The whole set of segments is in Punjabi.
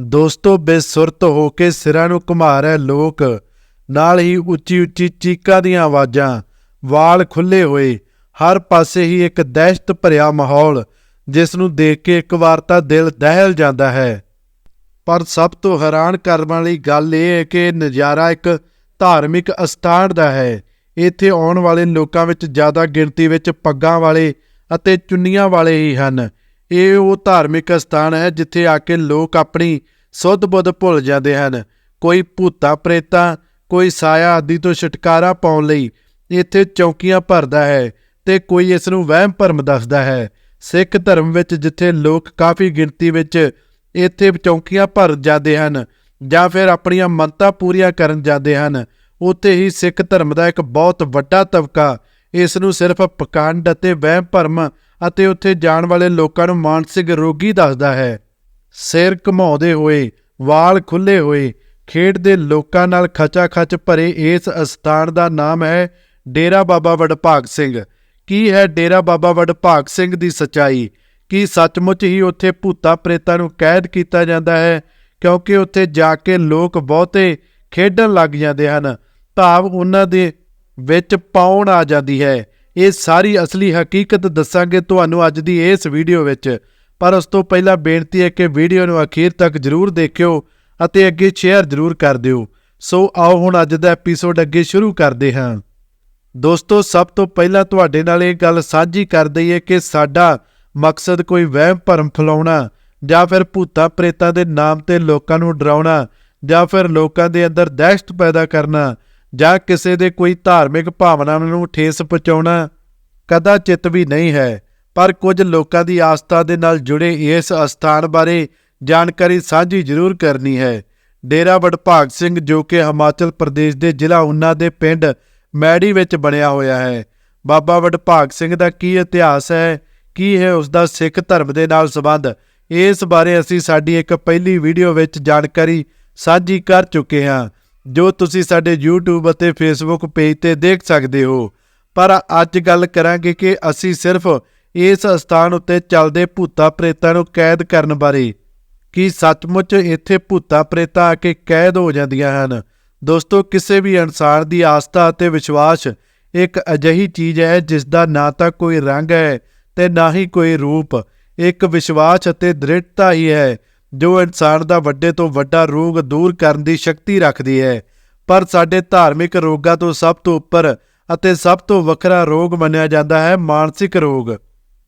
ਦੋਸਤੋ, ਬੇਸੁਰਤ ਹੋ ਕੇ ਸਿਰਾਂ ਨੂੰ ਘੁਮਾ ਰਹੇ ਲੋਕ, ਨਾਲ ਹੀ ਉੱਚੀ ਉੱਚੀ ਚੀਕਾਂ ਦੀਆਂ ਆਵਾਜ਼ਾਂ, ਵਾਲ ਖੁੱਲੇ ਹੋਏ, ਹਰ ਪਾਸੇ ਹੀ ਇੱਕ ਦਹਿਸ਼ਤ ਭਰਿਆ ਮਾਹੌਲ, ਜਿਸ ਨੂੰ ਦੇਖ ਕੇ ਇੱਕ ਵਾਰ ਤਾਂ ਦਿਲ ਦਹਿਲ ਜਾਂਦਾ ਹੈ। ਪਰ ਸਭ ਤੋਂ ਹੈਰਾਨ ਕਰਨ ਵਾਲੀ ਗੱਲ ਇਹ ਹੈ ਕਿ ਨਜ਼ਾਰਾ ਇੱਕ ਧਾਰਮਿਕ ਅਸਥਾਨ ਦਾ ਹੈ। ਇੱਥੇ ਆਉਣ ਵਾਲੇ ਲੋਕਾਂ ਵਿੱਚ ਜ਼ਿਆਦਾ ਗਿਣਤੀ ਵਿੱਚ ਪੱਗਾਂ ਵਾਲੇ ਅਤੇ ਚੁੰਨੀਆਂ ਵਾਲੇ ਹੀ ਹਨ। ਇਹ ਉਹ ਧਾਰਮਿਕ ਅਸਥਾਨ ਹੈ ਜਿੱਥੇ ਆ ਕੇ ਲੋਕ ਆਪਣੀ ਸੁੱਧ ਬੁੱਧ ਭੁੱਲ ਜਾਂਦੇ ਹਨ। ਕੋਈ ਭੂਤਾ ਪ੍ਰੇਤਾ, ਕੋਈ ਸਾਇਆ ਆਦਿ ਤੋਂ ਛੁਟਕਾਰਾ ਪਾਉਣ ਲਈ ਇੱਥੇ ਚੌਕੀਆਂ ਭਰਦਾ ਹੈ ਤੇ ਕੋਈ ਇਸ ਨੂੰ ਵਹਿਮ ਭਰਮ ਦੱਸਦਾ ਹੈ। ਸਿੱਖ ਧਰਮ ਵਿੱਚ ਜਿੱਥੇ ਲੋਕ ਕਾਫੀ ਗਿਣਤੀ ਵਿੱਚ ਇੱਥੇ ਚੌਕੀਆਂ ਭਰ ਜਾਂਦੇ ਹਨ ਜਾਂ ਫਿਰ ਆਪਣੀਆਂ ਮੰਨਤਾਂ ਪੂਰੀਆਂ ਕਰਨ ਜਾਂਦੇ ਹਨ, ਉੱਥੇ ਹੀ ਸਿੱਖ ਧਰਮ ਦਾ ਇੱਕ ਬਹੁਤ ਵੱਡਾ ਤਬਕਾ ਇਸ ਨੂੰ ਸਿਰਫ ਪਖੰਡ ਅਤੇ ਵਹਿਮ ਭਰਮ ਅਤੇ ਉੱਥੇ ਜਾਣ ਵਾਲੇ ਲੋਕਾਂ ਨੂੰ ਮਾਨਸਿਕ ਰੋਗੀ ਦੱਸਦਾ ਹੈ। ਸਿਰ ਘਮਾਉਂਦੇ ਹੋਏ, ਵਾਲ ਖੁੱਲੇ ਹੋਏ, ਖੇਡ ਦੇ ਲੋਕਾਂ ਨਾਲ ਖਚਾ ਖਚ ਭਰੇ ਇਸ ਅਸਥਾਨ ਦਾ ਨਾਮ ਹੈ ਡੇਰਾ ਬਾਬਾ ਵਡਭਾਗ ਸਿੰਘ। ਕੀ ਹੈ ਡੇਰਾ ਬਾਬਾ ਵਡਭਾਗ ਸਿੰਘ ਦੀ ਸਚਾਈ? ਕੀ ਸੱਚਮੁੱਚ ਹੀ ਉੱਥੇ ਭੂਤਾ ਪ੍ਰੇਤਾਂ ਨੂੰ ਕੈਦ ਕੀਤਾ ਜਾਂਦਾ ਹੈ? ਕਿਉਂਕਿ ਉੱਥੇ ਜਾ ਕੇ ਲੋਕ ਬਹੁਤੇ ਖੇਡਣ ਲੱਗ ਜਾਂਦੇ ਹਨ। ਭਾਵ ਉਹਨਾਂ ਦੇ ਵਿੱਚ ਪਾਉਣ ਆ ਜਾਂਦੀ ਹੈ। ਇਹ ਸਾਰੀ ਅਸਲੀ ਹਕੀਕਤ ਦੱਸਾਂਗੇ ਤੁਹਾਨੂੰ ਅੱਜ ਦੀ ਇਸ ਵੀਡੀਓ ਵਿੱਚ। ਪਰ ਉਸ ਤੋਂ ਪਹਿਲਾਂ ਬੇਨਤੀ ਹੈ ਕਿ ਵੀਡੀਓ ਨੂੰ ਅਖੀਰ ਤੱਕ ਜਰੂਰ ਦੇਖਿਓ ਅਤੇ ਅੱਗੇ ਸ਼ੇਅਰ ਜਰੂਰ ਕਰ ਦਿਓ। ਸੋ ਆਓ ਹੁਣ ਅੱਜ ਦਾ ਐਪੀਸੋਡ ਅੱਗੇ ਸ਼ੁਰੂ ਕਰਦੇ ਹਾਂ। ਦੋਸਤੋ, ਸਭ ਤੋਂ ਪਹਿਲਾਂ ਤੁਹਾਡੇ ਨਾਲ ਇਹ ਗੱਲ ਸਾਂਝੀ ਕਰ ਦਈਏ ਕਿ ਸਾਡਾ ਮਕਸਦ ਕੋਈ ਵਹਿਮ ਭਰਮ ਫੈਲਾਉਣਾ ਜਾਂ ਫਿਰ ਭੂਤਾਂ ਪ੍ਰੇਤਾਂ ਦੇ ਨਾਮ ਤੇ ਲੋਕਾਂ ਨੂੰ ਡਰਾਉਣਾ ਜਾਂ ਫਿਰ ਲੋਕਾਂ ਦੇ ਅੰਦਰ ਦਹਿਸ਼ਤ ਪੈਦਾ ਕਰਨਾ ਜਾਂ ਕਿਸੇ ਦੇ ਕੋਈ ਧਾਰਮਿਕ ਭਾਵਨਾਵਾਂ ਨੂੰ ਠੇਸ ਪਹੁੰਚਾਉਣਾ ਕਦਾਚਿਤ ਵੀ ਨਹੀਂ ਹੈ, ਪਰ ਕੁਝ ਲੋਕਾਂ ਦੀ ਆਸਥਾ ਦੇ ਨਾਲ ਜੁੜੇ ਇਸ ਅਸਥਾਨ ਬਾਰੇ ਜਾਣਕਾਰੀ ਸਾਂਝੀ ਜ਼ਰੂਰ ਕਰਨੀ ਹੈ। ਡੇਰਾ ਵਡਭਾਗ ਸਿੰਘ ਜੋ ਕਿ ਹਿਮਾਚਲ ਪ੍ਰਦੇਸ਼ ਦੇ ਜ਼ਿਲ੍ਹਾ ਉਨਾ ਦੇ ਪਿੰਡ ਮੈੜੀ ਵਿੱਚ ਬਣਿਆ ਹੋਇਆ ਹੈ। ਬਾਬਾ ਵਡਭਾਗ ਸਿੰਘ ਦਾ ਕੀ ਇਤਿਹਾਸ ਹੈ? ਕੀ ਹੈ ਉਸ ਦਾ ਸਿੱਖ ਧਰਮ ਦੇ ਨਾਲ ਸੰਬੰਧ? ਇਸ ਬਾਰੇ ਅਸੀਂ ਸਾਡੀ ਇੱਕ ਪਹਿਲੀ ਵੀਡੀਓ ਵਿੱਚ ਜਾਣਕਾਰੀ ਸਾਂਝੀ ਕਰ ਚੁੱਕੇ ਹਾਂ। ਜੋ ਤੁਸੀਂ ਸਾਡੇ YouTube ਅਤੇ Facebook ਪੇਜ ਤੇ ਦੇਖ ਸਕਦੇ ਹੋ। ਪਰ ਅੱਜ ਗੱਲ ਕਰਾਂਗੇ ਕਿ ਅਸੀਂ ਸਿਰਫ ਇਸ ਸਥਾਨ ਉੱਤੇ ਚੱਲਦੇ ਭੂਤਾਂ ਪ੍ਰੇਤਾਂ ਨੂੰ ਕੈਦ ਕਰਨ ਬਾਰੇ। ਕੀ ਸੱਚਮੁੱਚ ਇੱਥੇ ਭੂਤਾਂ ਪ੍ਰੇਤਾਂ ਆ ਕੇ ਕੈਦ ਹੋ ਜਾਂਦੀਆਂ ਹਨ? ਦੋਸਤੋ, ਕਿਸੇ ਵੀ ਇਨਸਾਨ ਦੀ ਆਸਥਾ ਅਤੇ ਵਿਸ਼ਵਾਸ ਇੱਕ ਅਜਿਹੀ ਚੀਜ਼ ਹੈ ਜਿਸ ਦਾ ਨਾ ਤਾਂ ਕੋਈ ਰੰਗ ਹੈ ਤੇ ਨਾ ਹੀ ਕੋਈ ਰੂਪ। ਇੱਕ ਵਿਸ਼ਵਾਸ ਅਤੇ ਦ੍ਰਿੜਤਾ ਹੀ ਹੈ। ਜੋ ਇਨਸਾਨ ਦਾ ਵੱਡੇ ਤੋਂ ਵੱਡਾ ਰੋਗ ਦੂਰ ਕਰਨ ਦੀ ਸ਼ਕਤੀ ਰੱਖਦੀ ਹੈ, ਪਰ ਸਾਡੇ ਧਾਰਮਿਕ ਰੋਗਾਂ ਤੋਂ ਸਭ ਤੋਂ ਉੱਪਰ ਅਤੇ ਸਭ ਤੋਂ ਵੱਖਰਾ ਰੋਗ ਮੰਨਿਆ ਜਾਂਦਾ ਹੈ ਮਾਨਸਿਕ ਰੋਗ,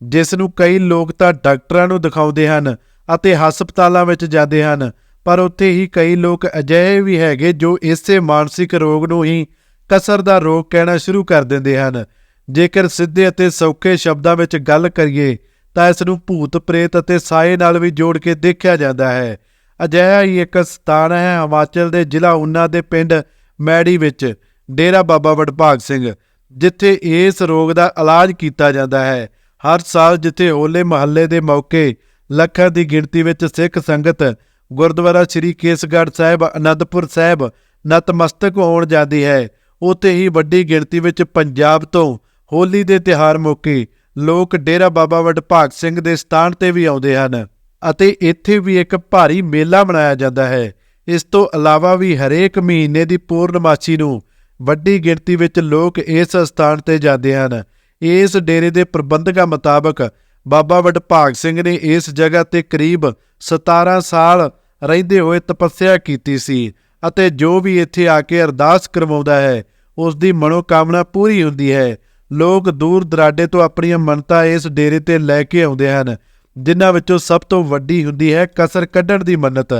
ਜਿਸ ਨੂੰ ਕਈ ਲੋਕ ਤਾਂ ਡਾਕਟਰਾਂ ਨੂੰ ਦਿਖਾਉਂਦੇ ਹਨ ਅਤੇ ਹਸਪਤਾਲਾਂ ਵਿੱਚ ਜਾਂਦੇ ਹਨ, ਪਰ ਉੱਥੇ ਹੀ ਕਈ ਲੋਕ ਅਜਿਹੇ ਵੀ ਹੈਗੇ ਜੋ ਇਸੇ ਮਾਨਸਿਕ ਰੋਗ ਨੂੰ ਹੀ ਕਸਰ ਦਾ ਰੋਗ ਕਹਿਣਾ ਸ਼ੁਰੂ ਕਰ ਦਿੰਦੇ ਹਨ। ਜੇਕਰ ਸਿੱਧੇ ਅਤੇ ਸੌਖੇ ਸ਼ਬਦਾਂ ਵਿੱਚ ਗੱਲ ਕਰੀਏ ਤਾਂ ਇਸ ਨੂੰ ਭੂਤ, ਪ੍ਰੇਤ ਅਤੇ ਸਾਏ ਨਾਲ ਵੀ ਜੋੜ ਕੇ ਦੇਖਿਆ ਜਾਂਦਾ ਹੈ। ਅਜਿਹਾ ਹੀ ਇੱਕ ਸਥਾਨ ਹੈ ਹਿਮਾਚਲ ਦੇ ਜ਼ਿਲ੍ਹਾ ਉਨਾ ਦੇ ਪਿੰਡ ਮੈੜੀ ਵਿੱਚ, ਡੇਰਾ ਬਾਬਾ ਵਡਭਾਗ ਸਿੰਘ, ਜਿੱਥੇ ਇਸ ਰੋਗ ਦਾ ਇਲਾਜ ਕੀਤਾ ਜਾਂਦਾ ਹੈ। ਹਰ ਸਾਲ ਜਿੱਥੇ ਹੋਲੇ ਮਹੱਲੇ ਦੇ ਮੌਕੇ ਲੱਖਾਂ ਦੀ ਗਿਣਤੀ ਵਿੱਚ ਸਿੱਖ ਸੰਗਤ ਗੁਰਦੁਆਰਾ ਸ੍ਰੀ ਕੇਸਗੜ੍ਹ ਸਾਹਿਬ, ਅਨੰਦਪੁਰ ਸਾਹਿਬ ਨਤਮਸਤਕ ਹੋਣ ਜਾਂਦੀ ਹੈ। ਉੱਥੇ ਹੀ ਵੱਡੀ ਗਿਣਤੀ ਵਿੱਚ ਪੰਜਾਬ ਤੋਂ ਹੋਲੀ ਦੇ ਤਿਹਾਰ ਮੌਕੇ ਲੋਕ ਡੇਰਾ ਬਾਬਾ ਵਡਭਾਗ ਸਿੰਘ ਦੇ ਸਥਾਨ ਤੇ ਵੀ ਆਉਂਦੇ ਹਨ ਅਤੇ ਇੱਥੇ ਵੀ ਇੱਕ ਭਾਰੀ ਮੇਲਾ ਮਨਾਇਆ ਜਾਂਦਾ ਹੈ। ਇਸ ਤੋਂ ਇਲਾਵਾ ਵੀ ਹਰੇਕ ਮਹੀਨੇ ਦੀ ਪੂਰਨਮਾਸ਼ੀ ਨੂੰ ਵੱਡੀ ਗਿਣਤੀ ਵਿੱਚ ਲੋਕ ਇਸ ਸਥਾਨ ਤੇ ਜਾਂਦੇ ਹਨ। ਇਸ ਡੇਰੇ ਦੇ ਪ੍ਰਬੰਧਕਾਂ ਮੁਤਾਬਕ ਬਾਬਾ ਵਡਭਾਗ ਸਿੰਘ ਨੇ ਇਸ ਜਗ੍ਹਾ ਤੇ ਕਰੀਬ 17 ਸਾਲ ਰਹਿੰਦੇ ਹੋਏ ਤਪੱਸਿਆ ਕੀਤੀ ਸੀ ਅਤੇ ਜੋ ਵੀ ਇੱਥੇ ਆ ਕੇ ਅਰਦਾਸ ਕਰਵਾਉਂਦਾ ਹੈ, ਉਸ ਦੀ ਮਨੋਕਾਮਨਾ ਪੂਰੀ ਹੁੰਦੀ ਹੈ। ਲੋਕ ਦੂਰ ਦਰਾਡੇ ਤੋਂ ਆਪਣੀਆਂ ਮੰਨਤਾਂ ਇਸ ਡੇਰੇ ਤੇ ਲੈ ਕੇ ਆਉਂਦੇ ਹਨ, ਜਿਨ੍ਹਾਂ ਵਿੱਚੋਂ ਸਭ ਤੋਂ ਵੱਡੀ ਹੁੰਦੀ ਹੈ ਕਸਰ ਕੱਢਣ ਦੀ ਮੰਨਤ।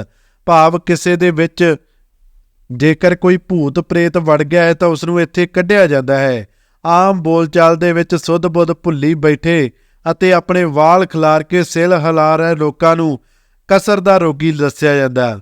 ਭਾਵ ਕਿਸੇ ਦੇ ਵਿੱਚ ਜੇਕਰ ਕੋਈ ਭੂਤ ਪ੍ਰੇਤ ਵੜ ਗਿਆ ਹੈ ਤਾਂ ਉਸ ਨੂੰ ਇੱਥੇ ਕੱਢਿਆ ਜਾਂਦਾ ਹੈ। ਆਮ ਬੋਲਚਾਲ ਦੇ ਵਿੱਚ ਸੁੱਧ ਬੁੱਧ ਭੁੱਲੀ ਬੈਠੇ ਅਤੇ ਆਪਣੇ ਵਾਲ ਖਿਲਾਰ ਕੇ ਸਿਲ ਹਿਲਾ ਰਹੇ ਲੋਕਾਂ ਨੂੰ ਕਸਰ ਦਾ ਰੋਗੀ ਦੱਸਿਆ ਜਾਂਦਾ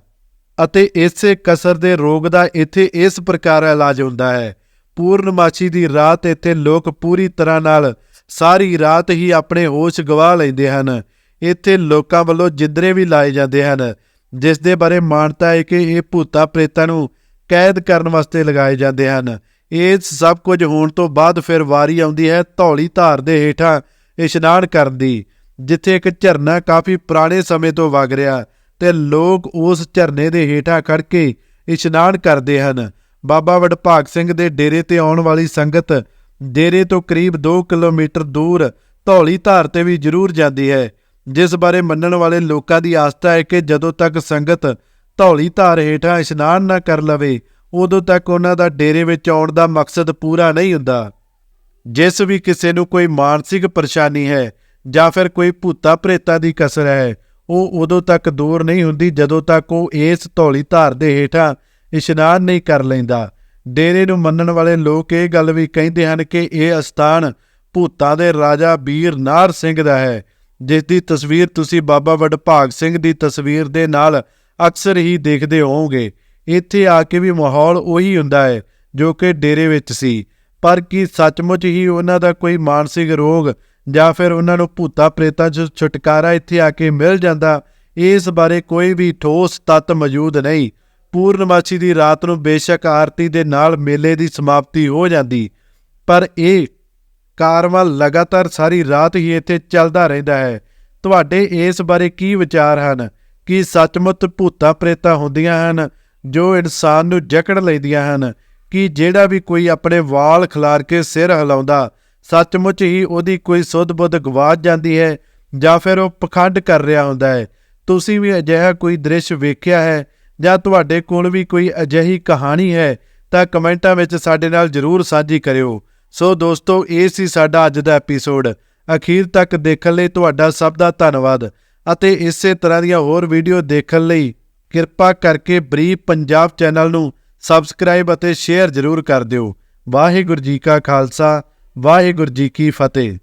ਅਤੇ ਇਸੇ ਕਸਰ ਦੇ ਰੋਗ ਦਾ ਇੱਥੇ ਇਸ ਪ੍ਰਕਾਰ ਇਲਾਜ ਹੁੰਦਾ ਹੈ। ਪੂਰਨਮਾਸ਼ੀ ਦੀ ਰਾਤ ਇੱਥੇ ਲੋਕ ਪੂਰੀ ਤਰ੍ਹਾਂ ਨਾਲ ਸਾਰੀ ਰਾਤ ਹੀ ਆਪਣੇ ਹੋਸ਼ ਗਵਾ ਲੈਂਦੇ ਹਨ। ਇੱਥੇ ਲੋਕਾਂ ਵੱਲੋਂ ਜਿੰਦਰੇ ਵੀ ਲਾਏ ਜਾਂਦੇ ਹਨ ਜਿਸ ਦੇ ਬਾਰੇ ਮਾਨਤਾ ਹੈ ਕਿ ਇਹ ਭੂਤਾ ਪ੍ਰੇਤਾਂ ਨੂੰ ਕੈਦ ਕਰਨ ਵਾਸਤੇ ਲਗਾਏ ਜਾਂਦੇ ਹਨ। ਇਹ ਸਭ ਕੁਝ ਹੋਣ ਤੋਂ ਬਾਅਦ ਫਿਰ ਵਾਰੀ ਆਉਂਦੀ ਹੈ ਧੌਲੀ ਧਾਰ ਦੇ ਹੇਠਾਂ ਇਸ਼ਨਾਨ ਕਰਨ ਦੀ, ਜਿੱਥੇ ਇੱਕ ਝਰਨਾ ਕਾਫੀ ਪੁਰਾਣੇ ਸਮੇਂ ਤੋਂ ਵਗ ਰਿਹਾ ਤੇ ਲੋਕ ਉਸ ਝਰਨੇ ਦੇ ਹੇਠਾਂ ਖੜ ਕੇ ਇਸ਼ਨਾਨ ਕਰਦੇ ਹਨ। ਬਾਬਾ ਵਡਭਾਗ ਸਿੰਘ ਦੇ ਡੇਰੇ ਤੇ ਆਉਣ ਵਾਲੀ ਸੰਗਤ ਡੇਰੇ ਤੋਂ ਕਰੀਬ 2 ਕਿਲੋਮੀਟਰ ਦੂਰ ਧੌਲੀ ਧਾਰ ਤੇ ਵੀ ਜ਼ਰੂਰ ਜਾਂਦੀ ਹੈ, ਜਿਸ ਬਾਰੇ ਮੰਨਣ ਵਾਲੇ ਲੋਕਾਂ ਦੀ ਆਸਥਾ ਹੈ ਕਿ ਜਦੋਂ ਤੱਕ ਸੰਗਤ ਧੌਲੀ ਧਾਰ ਹੇਠਾਂ ਇਸ਼ਨਾਨ ਨਾ ਕਰ ਲਵੇ, ਉਦੋਂ ਤੱਕ ਉਹਨਾਂ ਦਾ ਡੇਰੇ ਵਿੱਚ ਆਉਣ ਦਾ ਮਕਸਦ ਪੂਰਾ ਨਹੀਂ ਹੁੰਦਾ। ਜਿਸ ਵੀ ਕਿਸੇ ਨੂੰ ਕੋਈ ਮਾਨਸਿਕ ਪਰੇਸ਼ਾਨੀ ਹੈ ਜਾਂ ਫਿਰ ਕੋਈ ਭੂਤਾ ਪ੍ਰੇਤਾ ਦੀ ਕਸਰ ਹੈ, ਉਹ ਉਦੋਂ ਤੱਕ ਦੂਰ ਨਹੀਂ ਹੁੰਦੀ ਜਦੋਂ ਤੱਕ ਉਹ ਇਸ ਧੌਲੀ ਧਾਰ ਦੇ ਹੇਠਾਂ ਇਸ਼ਨਾਨ ਨਹੀਂ ਕਰ ਲੈਂਦਾ। ਡੇਰੇ ਨੂੰ ਮੰਨਣ ਵਾਲੇ ਲੋਕ ਇਹ ਗੱਲ ਵੀ ਕਹਿੰਦੇ ਹਨ ਕਿ ਇਹ ਅਸਥਾਨ ਭੂਤਾਂ ਦੇ ਰਾਜਾ ਵੀਰ ਨਾਰ ਸਿੰਘ ਦਾ ਹੈ। ਜਿਸ ਦੀ ਤਸਵੀਰ ਤੁਸੀਂ ਬਾਬਾ ਵਡਭਾਗ ਸਿੰਘ ਦੀ ਤਸਵੀਰ ਦੇ ਨਾਲ ਅਕਸਰ ਹੀ ਦੇਖਦੇ ਹੋਵੋਗੇ। ਇੱਥੇ ਆ ਕੇ ਵੀ ਮਾਹੌਲ ਉਹੀ ਹੁੰਦਾ ਹੈ ਜੋ ਕਿ ਡੇਰੇ ਵਿੱਚ ਸੀ। ਪਰ ਕੀ ਸੱਚਮੁੱਚ ਹੀ ਉਹਨਾਂ ਦਾ ਕੋਈ ਮਾਨਸਿਕ ਰੋਗ ਜਾਂ ਫਿਰ ਉਹਨਾਂ ਨੂੰ ਭੂਤਾ ਪ੍ਰੇਤਾਂ 'ਚ ਛੁਟਕਾਰਾ ਇੱਥੇ ਆ ਕੇ ਮਿਲ ਜਾਂਦਾ, ਇਸ ਬਾਰੇ ਕੋਈ ਵੀ ਠੋਸ ਤੱਤ ਮੌਜੂਦ ਨਹੀਂ। ਪੂਰਨਮਾਸ਼ੀ ਦੀ ਰਾਤ ਨੂੰ ਬੇਸ਼ੱਕ ਆਰਤੀ ਦੇ ਨਾਲ ਮੇਲੇ ਦੀ ਸਮਾਪਤੀ ਹੋ ਜਾਂਦੀ, ਪਰ ਇਹ ਕਾਰਵਾਂ ਲਗਾਤਾਰ ਸਾਰੀ ਰਾਤ ਹੀ ਇੱਥੇ ਚੱਲਦਾ ਰਹਿੰਦਾ ਹੈ। ਤੁਹਾਡੇ ਇਸ ਬਾਰੇ ਕੀ ਵਿਚਾਰ ਹਨ? ਕਿ ਸੱਚਮੁੱਚ ਭੂਤਾਂ ਪ੍ਰੇਤਾਂ ਹੁੰਦੀਆਂ ਹਨ, ਜੋ ਇਨਸਾਨ ਨੂੰ ਜਕੜ ਲੈਂਦੀਆਂ ਹਨ? ਕਿ ਜਿਹੜਾ ਵੀ ਕੋਈ ਆਪਣੇ ਵਾਲ ਖਿਲਾਰ ਕੇ ਸਿਰ ਹਿਲਾਉਂਦਾ, ਸੱਚਮੁੱਚ ਹੀ ਉਹਦੀ ਕੋਈ ਸੁੱਧ ਬੁੱਧ ਗਵਾਚ ਜਾਂਦੀ ਹੈ ਜਾਂ ਫਿਰ ਉਹ ਪਖੰਡ ਕਰ ਰਿਹਾ ਹੁੰਦਾ ਹੈ? ਤੁਸੀਂ ਵੀ ਅਜਿਹਾ ਕੋਈ ਦ੍ਰਿਸ਼ ਵੇਖਿਆ ਹੈ? ਜਾਂ ਤੁਹਾਡੇ ਕੋਲ ਵੀ ਕੋਈ ਅਜਿਹੀ ਕਹਾਣੀ ਹੈ, ਤਾਂ ਕਮੈਂਟਾਂ ਵਿੱਚ ਸਾਡੇ ਨਾਲ ਜਰੂਰ ਸਾਂਝੀ ਕਰਿਓ। ਸੋ ਦੋਸਤੋ, ਇਹ ਸੀ ਸਾਡਾ ਅੱਜ ਦਾ ਐਪੀਸੋਡ। ਅਖੀਰ ਤੱਕ ਦੇਖਣ ਲਈ ਤੁਹਾਡਾ ਸਭ ਦਾ ਧੰਨਵਾਦ। ਅਤੇ ਇਸੇ ਤਰ੍ਹਾਂ ਦੀਆਂ ਹੋਰ ਵੀਡੀਓ ਦੇਖਣ ਲਈ ਕਿਰਪਾ ਕਰਕੇ ਬਰੀ ਪੰਜਾਬ ਚੈਨਲ ਨੂੰ ਸਬਸਕ੍ਰਾਈਬ ਅਤੇ ਸ਼ੇਅਰ ਜ਼ਰੂਰ ਕਰ ਦਿਓ। ਵਾਹਿਗੁਰੂ ਜੀ ਕਾ ਖਾਲਸਾ, ਵਾਹਿਗੁਰੂ ਜੀ ਕੀ ਫਤਿਹ।